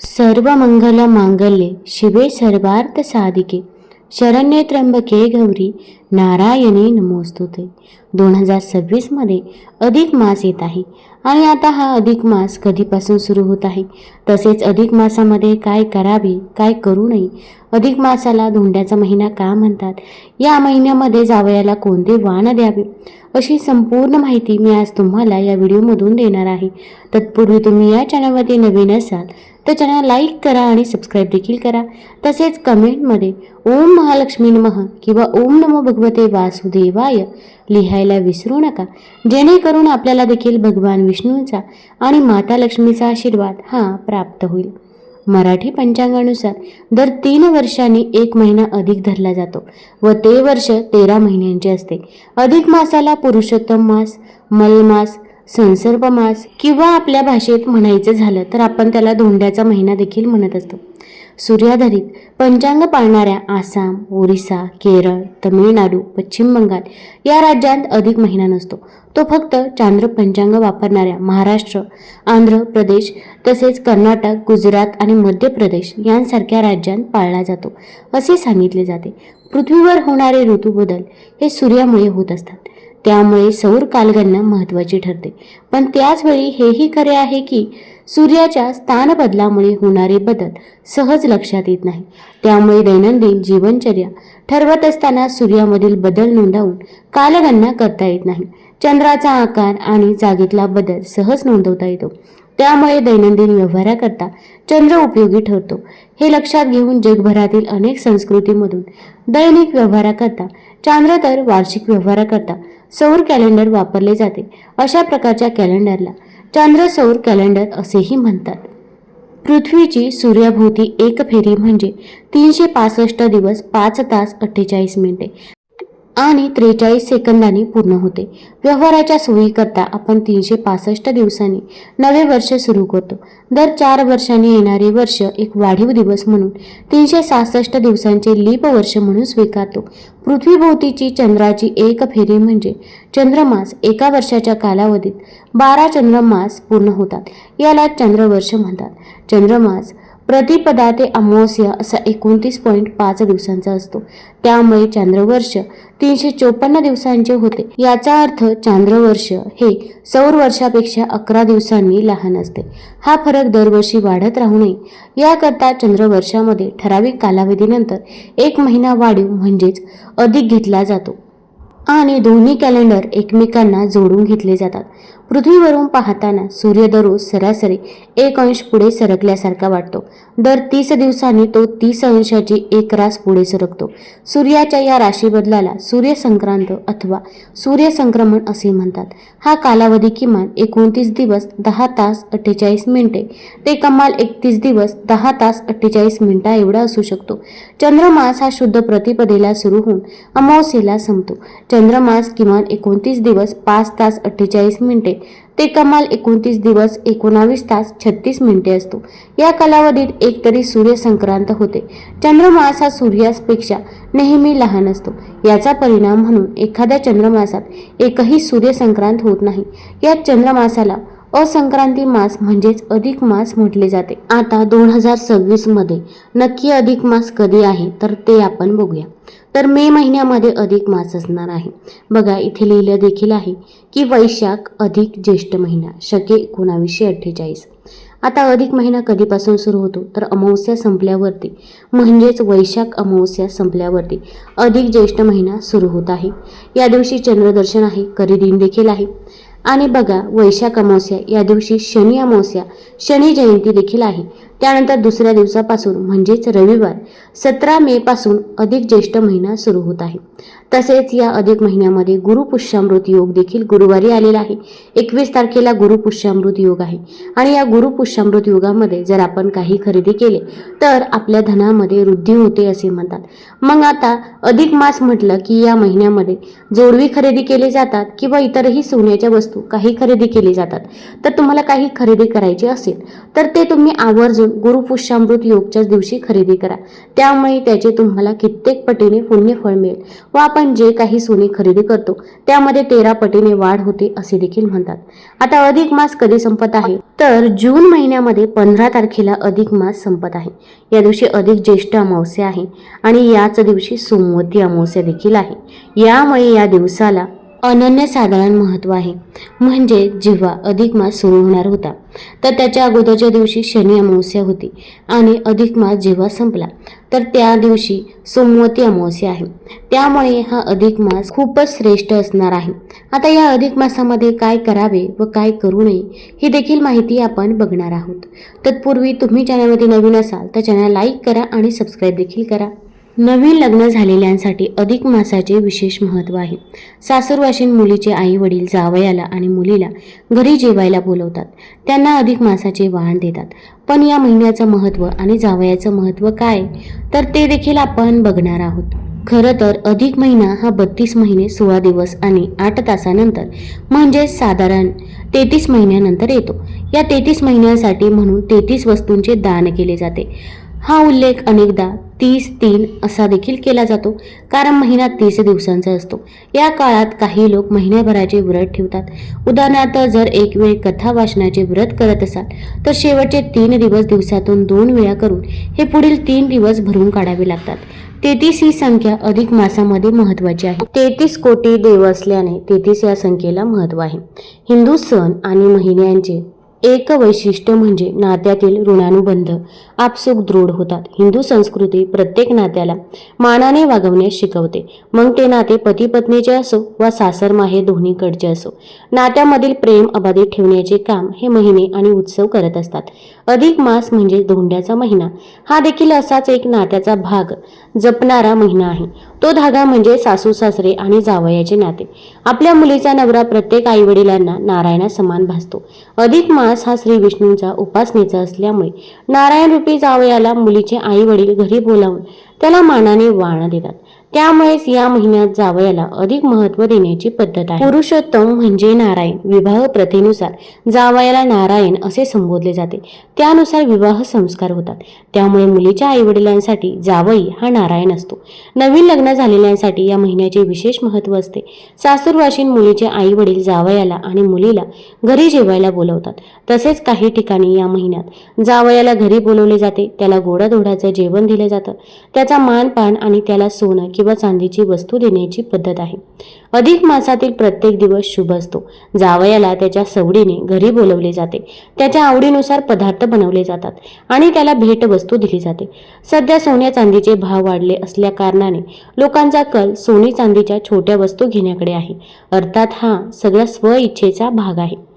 सर्व मंगल मांगल्ये शिवे सर्वार्थ साधिके। शरण्ये त्र्यंबके गौरी नारायणी नमोस्तुते। दोन हजार सव्वीसमध्ये अधिक मास येत आहे. आणि आता हा अधिक मास कधीपासून सुरू होत आहे? तसेच अधिक मासामध्ये काय करावे काय करू नये? अधिक मासाला धोंड्याचा महिना का म्हणतात? या महिन्यामध्ये जावयाला कोणते वाण द्यावे? अशी संपूर्ण माहिती मी आज तुम्हाला या व्हिडिओमधून देणार आहे. तत्पूर्वी तुम्ही या चॅनलवरती नवीन असाल तर चॅनल लाईक करा आणि सबस्क्राईब देखील करा. तसेच कमेंटमध्ये ओम महालक्ष्मी नमः किंवा ओम नमो भगवते वासुदेवाय लिहायला विसरू नका. जेणेकरून आपल्याला देखील भगवान विष्णूंचा आणि माता लक्ष्मीचा आशीर्वाद हा प्राप्त होईल. मराठी पंचांगानुसार दर तीन वर्षांनी एक महिना अधिक धरला जातो व ते वर्ष तेरा महिन्यांचे असते. अधिक मासाला पुरुषोत्तम मास मलमास संसर्प मास किंवा आपल्या भाषेत म्हणायचं झालं तर आपण त्याला धोंड्याचा महिना देखील म्हणत असतो. सूर्याधारित पंचांग पाळणाऱ्या आसाम ओरिसा केरळ तमिळनाडू पश्चिम बंगाल या राज्यांत अधिक महिना नसतो. तो फक्त चांद्र पंचांग वापरणाऱ्या महाराष्ट्र आंध्र प्रदेश तसेच कर्नाटक गुजरात आणि मध्य प्रदेश यांसारख्या राज्यांत पाळला जातो असे सांगितले जाते. पृथ्वीवर होणारे ऋतूबदल हे सूर्यामुळे होत असतात. त्यामुळे सौर कालगणना महत्त्वाची ठरते. पण त्याचवेळी हेही खरे आहे की सूर्याच्या स्थानबदलामुळे होणारे बदल सहज लक्षात येत नाही. त्यामुळे दैनंदिन जीवनचर्या ठरवत असताना सूर्यामधील बदल नोंदवून कालगणना करता येत नाही. चंद्राचा आकार आणि जागेतला बदल सहज नोंदवता येतो. त्यामुळे दैनंदिन व्यवहाराकरता चंद्र उपयोगी ठरतो. हे लक्षात घेऊन जगभरातील अनेक संस्कृतीमधून दैनिक व्यवहाराकरता चांद्र तर वार्षिक व्यवहाराकरता सौर कॅलेंडर वापरले जाते. अशा प्रकारच्या कॅलेंडरला चांद्र सौर कॅलेंडर असेही म्हणतात. पृथ्वीची सूर्याभोवती एक फेरी म्हणजे तीनशे पासष्ट दिवस पाच तास अठ्ठेचाळीस मिनिटे. आणि त्रेचाळीस सेकंदांनी पूर्ण होते. व्यवहाराच्या सोयीकरता आपण तीनशे पासष्ट दिवसांनी नवे वर्ष सुरू करतो. दर चार वर्षांनी येणारे वर्ष एक वाढीव दिवस म्हणून तीनशे सहासष्ट दिवसांचे लीप वर्ष म्हणून स्वीकारतो. पृथ्वीभोवतीची चंद्राची एक फेरी म्हणजे चंद्रमास एका वर्षाच्या कालावधीत बारा चंद्रमास पूर्ण होतात. याला चंद्रवर्ष म्हणतात. चंद्रमास प्रतिपदा ते अमावस्या असा एकोणतीस पॉईंट पाच दिवसांचा असतो. त्यामुळे चांद्रवर्ष तीनशे चोपन्न दिवसांचे होते. याचा अर्थ चांद्रवर्ष हे सौर वर्षापेक्षा अकरा दिवसांनी लहान असते. हा फरक दरवर्षी वाढत राहू नये. याकरता चंद्रवर्षामध्ये ठराविक कालावधीनंतर एक महिना वाढीव म्हणजेच अधिक घेतला जातो. आणि दोन्ही कॅलेंडर एकमेकांना जोडून घेतले जातात. पृथ्वीवरून पाहताना सूर्य दररोज सरासरी एक अंश पुढे सरकल्यासारखा वाटतो. दर तीस दिवसांनी तो तीस अंशाची एक रास पुढे सरकतो. सूर्याच्या या राशीबदलाला सूर्यसंक्रांत अथवा सूर्यसंक्रमण असे म्हणतात. हा कालावधी किमान एकोणतीस दिवस दहा तास अठ्ठेचाळीस मिनिटे. ते कमाल एकतीस दिवस दहा तास अठ्ठेचाळीस मिनिटा एवढा असू शकतो. चंद्रमास हा शुद्ध प्रतिपदेला सुरू होऊन अमावस्येला संपतो. चंद्रमास किमान एकोणतीस दिवस पाच तास अठ्ठेचाळीस मिनिटे. ते कमाल एकोणतीस दिवस एकोणावीस तास छत्तीस मिनिटे असतो. या कालावधीत एक तरी सूर्यसंक्रांत होते. चंद्रमास हा सूर्यापेक्षा नेहमी लहान असतो. याचा परिणाम म्हणून एखाद्या चंद्रमासात एकही सूर्यसंक्रांत होत नाही. या चंद्रमासाला असंक्रांती मास म्हणजेच अधिक मास म्हटले जाते. आता दोन हजार सव्वीसमध्ये नक्की अधिक मास कधी आहे तर ते आपण बघूया. तर मे महिन्यामध्ये अधिक मास असणार आहे. बघा इथे लिहिलं देखील आहे की वैशाख अधिक ज्येष्ठ महिना शके एकोणावीसशे अठ्ठेचाळीस. आता अधिक महिना कधीपासून सुरू होतो? तर अमावस्या संपल्यावरती. म्हणजेच वैशाख अमावस्या संपल्यावरती अधिक ज्येष्ठ महिना सुरू होत आहे. या दिवशी चंद्रदर्शन आहे करीदिन देखील आहे. आणि बघा वैशाख अमावस्या या दिवशी शनी अमावस्या शनी जयंती देखील आहे. त्यानंतर दुसऱ्या दिवसापासून म्हणजेच रविवार सतरा मे पासून अधिक ज्येष्ठ महिना सुरू होत आहे. तसेच या अधिक महिन्यामध्ये गुरुपुष्यामृत योग देखील गुरुवारी आलेला आहे. एकवीस तारखेला गुरुपुष्यामृत योग आहे. आणि या गुरुपुष्यामृत योगामध्ये जर आपण काही खरेदी केले तर आपल्या धनामध्ये वृद्धी होते असे म्हणतात. मग आता अधिक मास म्हटलं की या महिन्यामध्ये जोडवी खरेदी केले जातात किंवा इतरही सोन्याच्या वस्तू वस्तू काही खरेदी केली जातात. तर तुम्हाला काही खरेदी करायची असेल तर ते तुम्ही आवर्जून गुरुपुष्यामृत योगच्याच दिवशी खरेदी करा. त्यामुळे त्याचे तुम्हाला कित्येक पटीने पुण्यफळ मिळेल व आपण जे काही सोने खरेदी करतो त्यामध्ये तेरा पटीने वाढ होते असे देखील म्हणतात. आता अधिक मास कधी संपत आहे? तर जून महिन्यामध्ये पंधरा तारखेला अधिक मास संपत आहे. या दिवशी अधिक ज्येष्ठ अमावस्या आहे आणि याच दिवशी सोमवती अमावस्या देखील आहे. यामुळे या दिवसाला अनन्यसाधारण महत्त्व आहे. म्हणजे जेव्हा अधिक मास सुरू होणार होता तर त्याच्या अगोदरच्या दिवशी शनी अमावस्या होती आणि अधिक मास जेव्हा संपला तर त्या दिवशी सोमवती अमावस्या आहे. त्यामुळे हा अधिक मास खूपच श्रेष्ठ असणार आहे. आता या अधिक मासामध्ये काय करावे व काय करू नये ही देखील माहिती आपण बघणार आहोत. तत्पूर्वी तुम्ही चॅनलमध्ये नवीन असाल तर चॅनल लाईक करा आणि सबस्क्राईब देखील करा. नवीन लग्न झालेल्यांसाठी अधिक मासाचे विशेष महत्त्व आहे. सासूरवाशीन मुलीचे आई वडील जावयाला आणि मुलीला घरी जेवायला बोलवतात. त्यांना अधिक मासाचे वाण देतात. पण या महिन्याचं महत्त्व आणि जावयाचं महत्त्व काय? तर ते देखील आपण बघणार आहोत. खरं तर अधिक महिना हा बत्तीस महिने सोळा दिवस आणि आठ तासानंतर म्हणजेच साधारण तेहतीस महिन्यानंतर येतो. या तेहतीस महिन्यांसाठी म्हणून तेहतीस वस्तूंचे दान केले जाते. हा उल्लेख अनेकदा तीस तीन असा देखील केला जातो. कारण महिना तीस दिवसांचा असतो. या काळात काही लोक महिन्याभराचे व्रत ठेवतात. उदाहरणार्थ जर एक वेळ कथा वाचनाचे व्रत करत असाल तर शेवटचे तीन दिवस दिवसातून दोन वेळा करून हे पुढील तीन दिवस भरून काढावे लागतात. तेहतीस ही संख्या अधिक मासामध्ये महत्वाची आहे. तेहतीस कोटी देव असल्याने तेहतीस या संख्येला महत्त्व आहे. हिंदू सण आणि महिन्यांचे एक वैशिष्ट्य म्हणजे नात्यातील ऋणानुबंध. आपसूक दृढ होतात. हिंदू संस्कृती प्रत्येक नात्याला मानाने वागवण्यास शिकवते. मग ते नाते पती पत्नीचे असो वा सासर माहे दोन्हीकडचे असो. नात्यामधील प्रेम अबाधित ठेवण्याचे काम हे महिने आणि उत्सव करत असतात. अधिक मास म्हणजे धोंड्याचा महिना. हा देखील असाच एक नात्याचा भाग जपणारा महिना आहे. तो धागा म्हणजे सासू सासरे आणि जावयाचे नाते. आपल्या मुलीचा नवरा प्रत्येक आई वडिलांना नारायणा समान भासतो. अधिक मास हा श्री विष्णूंचा उपासनेचा असल्यामुळे नारायण रूपी जावयाला मुलीचे आई वडील घरी बोलावून त्याला मानाने वाण देतात. त्यामुळेच या महिन्यात जावयाला अधिक महत्त्व देण्याची पद्धत आहे. पुरुषोत्तम म्हणजे नारायण. विवाह प्रथेनुसार जावयाला नारायण असे संबोधले जाते. त्यानुसार विवाह संस्कार होतात. त्यामुळे मुलीच्या आई वडिलांसाठी जावई हा नारायण असतो. नवीन लग्न झालेल्यांसाठी या महिन्याचे विशेष महत्त्व असते. सासूरवाशीन मुलीचे आई वडील जावयाला आणि मुलीला घरी जेवायला बोलवतात. तसेच काही ठिकाणी या महिन्यात जावयाला घरी बोलवले जाते. त्याला गोडाधोडाचं जेवण दिलं जातं. त्याचा मानपान आणि त्याला सोनं किंवा चांदीची वस्तू देण्याची पद्धत आहे. अधिक मासातील प्रत्येक दिवस शुभ असतो. जावयाला त्याच्या सवडीने घरी बोलवले जाते. त्याच्या आवडीनुसार पदार्थ बनवले जातात आणि त्याला भेटवस्तू दिली जाते. सध्या सोन्या चांदीचे भाव वाढले असल्या कारणाने लोकांचा कल सोने चांदीच्या छोट्या वस्तू घेण्याकडे आहे. अर्थात हा सगळा स्वइच्छेचा भाग आहे.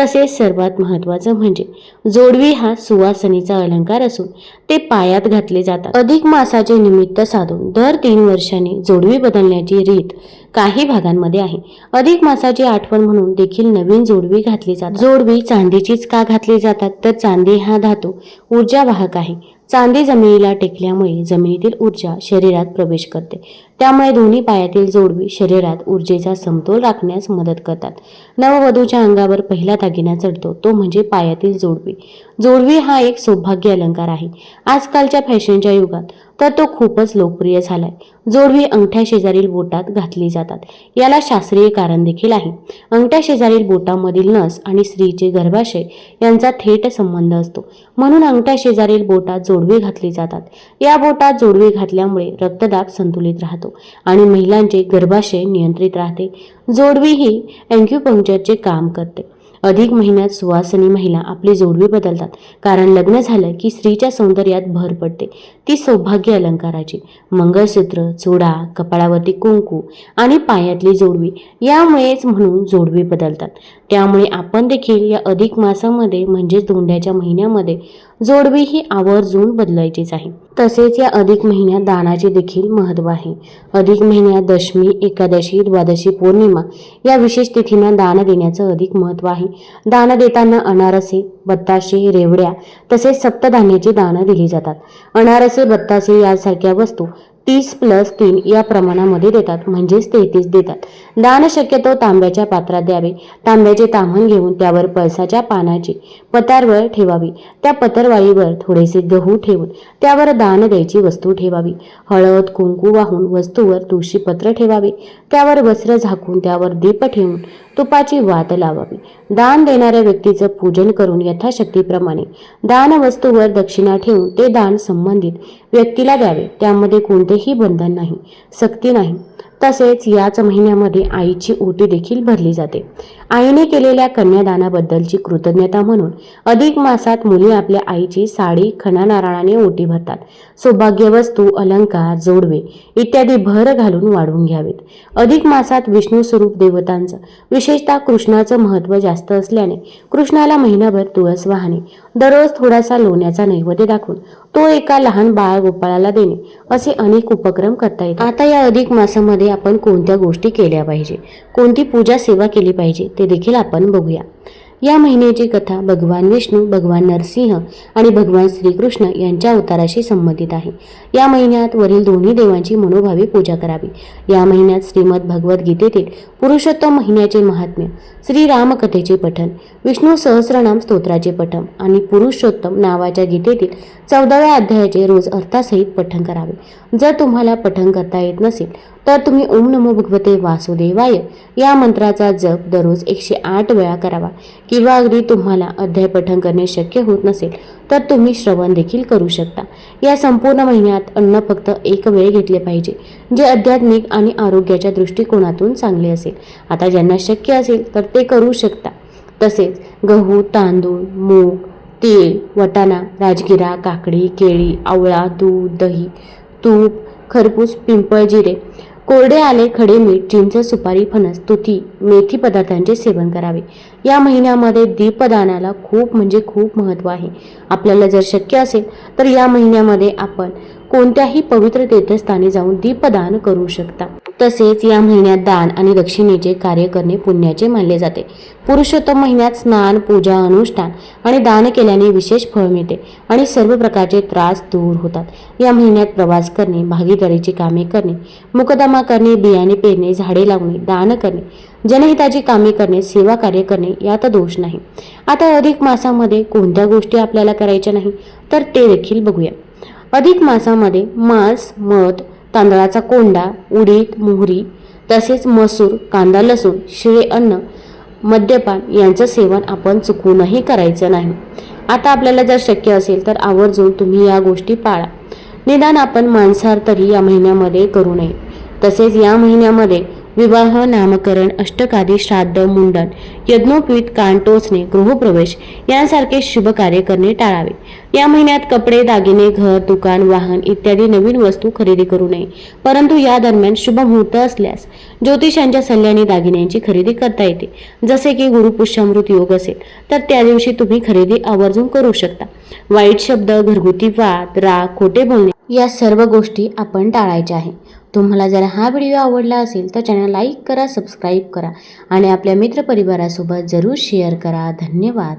तसेच सर्वात महत्त्वाचं म्हणजे जोडवी हा सुवासनीचा अलंकार असून ते पायात घातले जातात. अधिक मासाचे निमित्त साधून दर तीन वर्षांनी जोडवी बदलण्याची रीत काही भागांमध्ये आहे. अधिक मासाची आठवण म्हणून देखील नवीन जोडवी घातली जातात. जोडवी चांदीचीच का घातली जातात? तर चांदी हा धातू ऊर्जा वाहक आहे. चांदी जमिनीला टेकल्यामुळे जमिनीतील ऊर्जा शरीरात प्रवेश करते. त्यामुळे दोन्ही पायातील जोडवी शरीरात ऊर्जेचा समतोल राखण्यास मदत करतात. नववधूच्या अंगावर पहिला दागिना चढतो तो म्हणजे पायातील जोडवी. जोडवी हा एक सौभाग्य अलंकार आहे. आजकालच्या फॅशनच्या युगात तर तो खूपच लोकप्रिय झालाय. जोडवी अंगठ्या शेजारील बोटात घातली जातात. याला शास्त्रीय कारण देखील आहे. अंगठ्या शेजारील बोटामधील नस आणि स्त्रीचे गर्भाशय यांचा थेट संबंध असतो. म्हणून अंगठ्या शेजारील बोटात जोडवी घातली जातात. या बोटात जोडवी घातल्यामुळे रक्तदाब संतुलित राहतो आणि महिलांचे गर्भाशय नियंत्रित राहते. जोडवी ही अँक्युपंक्चरचे काम करते. अधिक महिन्यात सुवासनी महिला आपली जोडवी बदलतात. कारण लग्न झालं की स्त्रीच्या सौंदर्यात भर पडते. ती सौभाग्य अलंकाराची मंगळसूत्र चुडा कपाळावरती कुंकू आणि पायातली जोडवी यामुळेच म्हणून जोडवी बदलतात. त्यामुळे आपण देखील या अधिक मासामध्ये म्हणजेच धोंड्याच्या महिन्यामध्ये जोडवी ही आवर्जून बदलायचीच आहे. तसेच या अधिक महिन्यात दानाचे देखील महत्त्व आहे. अधिक महिन्यात दशमी एकादशी द्वादशी पौर्णिमा या विशेष तिथींना दान देण्याचं अधिक महत्त्व आहे. दान देताना अनारसे बत्ताशे रेवड्या तसेच सप्तधान्याची दानं दिली जातात. अनारसे बत्तासे यासारख्या वस्तू तीस प्लस तीन या प्रमाणामध्ये देतात म्हणजेच तेहतीस देतात. दान शक्यतो तांब्याच्या पात्रात द्यावे. तांब्याचे ताम्हण घेऊन त्यावर पळसाच्या पानाची पतारवळ ठेवावी. त्या पतरवाळीवर थोडेसे गहू ठेवून त्यावर दान द्यायची वस्तू ठेवावी. हळद कुंकू वाहून वस्तूवर तुळशीपत्र ठेवावे. त्यावर वस्त्र झाकून त्यावर दीप ठेवून तुपाची वात लावावी. दान देणाऱ्या व्यक्तीचं पूजन करून यथाशक्तीप्रमाणे दान वस्तूवर दक्षिणा ठेवून ते दान संबंधित व्यक्तीला द्यावे. त्यामध्ये कोणतेही बंधन नाही सक्ती नाही. तसेच याच महिन्यामध्ये आईची ओटी देखील भरली जाते. आईने केलेल्या कन्यादानाबद्दलची कृतज्ञता म्हणून अधिक मासात मुली आपल्या आईची साडी खणा नारळाने ओटी भरतात. सौभाग्य वस्तू अलंकार जोडवे इत्यादी भर घालून वाढवून घ्यावेत. अधिक मासात विष्णू स्वरूप देवतांचं विशेषतः कृष्णाचं महत्त्व जास्त असल्याने कृष्णाला महिनाभर तुळस वाहणे दररोज थोडासा लोण्याचा नैवेद्य दाखवून तो एका लहान बाळ गोपाळाला देणे असे अनेक उपक्रम करता येतात. आता या अधिक मासामध्ये आपण कोणत्या गोष्टी केल्या पाहिजे? कोणती पूजा सेवा केली पाहिजे? ते देखील आपण बघूया. या महिन्याची कथा भगवान विष्णू भगवान नरसिंह आणि भगवान श्रीकृष्ण यांच्या अवताराशी संबंधित आहे. या महिन्यात वरील दोन्ही देवांची मनोभावी पूजा करावी. या महिन्यात श्रीमद भगवद्गीतेतील पुरुषोत्तम महिन्याचे महात्म्य श्रीरामकथेचे पठण विष्णू सहस्रनाम स्तोत्राचे पठण आणि पुरुषोत्तम नावाच्या गीतेतील चौदाव्या अध्यायाचे रोज अर्थासहित पठण करावे. जर तुम्हाला पठण करता येत नसेल तर तुम्ही ओम नमो भगवते वासुदेवाय. या मंत्राचा जप दररोज एकशे आठ वेळा करावा. किंवा अगदी तुम्हाला अध्याय पठण करणे शक्य होत नसेल तर तुम्ही श्रवण देखील करू शकता. या संपूर्ण महिन्यात अन्न फक्त एक वेळ घेतले पाहिजे जे आध्यात्मिक आणि आरोग्याच्या दृष्टिकोनातून चांगले असेल. आता ज्यांना शक्य असेल तर ते करू शकता. तसेच गहू तांदूळ मूग तीळ वटाणा राजगिरा काकडी केळी आवळा दूध दही तूप खरपूस पिंपळ जिरे कोरडे आले खडे मीठ चिंच सुपारी फणस तुती मेथी पदार्थांचे सेवन करावे. या महिन्यामध्ये दीपदानाला खूप म्हणजे खूप महत्त्व आहे. आपल्याला जर शक्य असेल तर या महिन्यामध्ये आपण कोणत्याही पवित्र तीर्थस्थानी जाऊन दीपदान करू शकता. तसेच या महिन्यात दान आणि दक्षिणेचे कार्य करणे पुण्याचे मानले जाते. पुरुषोत्तम महिन्यात स्नान पूजा अनुष्ठान आणि दान केल्याने विशेष फळ मिळते आणि सर्व प्रकारचे त्रास दूर होतात. या महिन्यात प्रवास करणे भागीदारीची कामे करणे मुकदमा करणे बियाणे पेरणे झाडे लावणे दान करणे जनहिताची कामे करणे सेवा कार्य करणे यात दोष नाही. आता अधिक मासामध्ये कोणत्या गोष्टी आपल्याला करायच्या नाही तर ते देखील बघूया. अधिक मासामध्ये मांस मध तांदळाचा कोंडा उडीद मोहरी तसेच मसूर कांदा लसूण शिळे अन्न मद्यपान यांचं सेवन आपण चुकूनही करायचं नाही. आता आपल्याला जर शक्य असेल तर आवर्जून तुम्ही या गोष्टी पाळा. निदान आपण मांसाहार तरी या महिन्यामध्ये करू नये. तसेच या महिन्यामध्ये विवाह नामकरण अष्टकादी श्राद्ध मुंडन यज्ञोपवीत कान टोचणे गृहप्रवेश यांसारखे शुभ कार्य करणे टाळावे. या महिन्यात कपडे दागिने घर दुकान वाहन इत्यादी नवीन वस्तू खरेदी करू नये. परंतु या दरम्यान शुभ मुहूर्त असल्यास ज्योतिषांच्या सल्ल्याने दागिन्यांची खरेदी करता येते. जसे की गुरुपुष्यामृत योग असेल तर त्या दिवशी तुम्ही खरेदी आवर्जून करू शकता. वाईट शब्द घरगुती वाद राग खोटे बोलणे या सर्व गोष्टी आपण टाळायच्या आहे. तुम्हाला जर हा व्हिडिओ आवडला असेल तर चॅनल लाईक करा सबस्क्राईब करा आणि आपल्या मित्रपरिवारासोबत जरूर शेअर करा. धन्यवाद.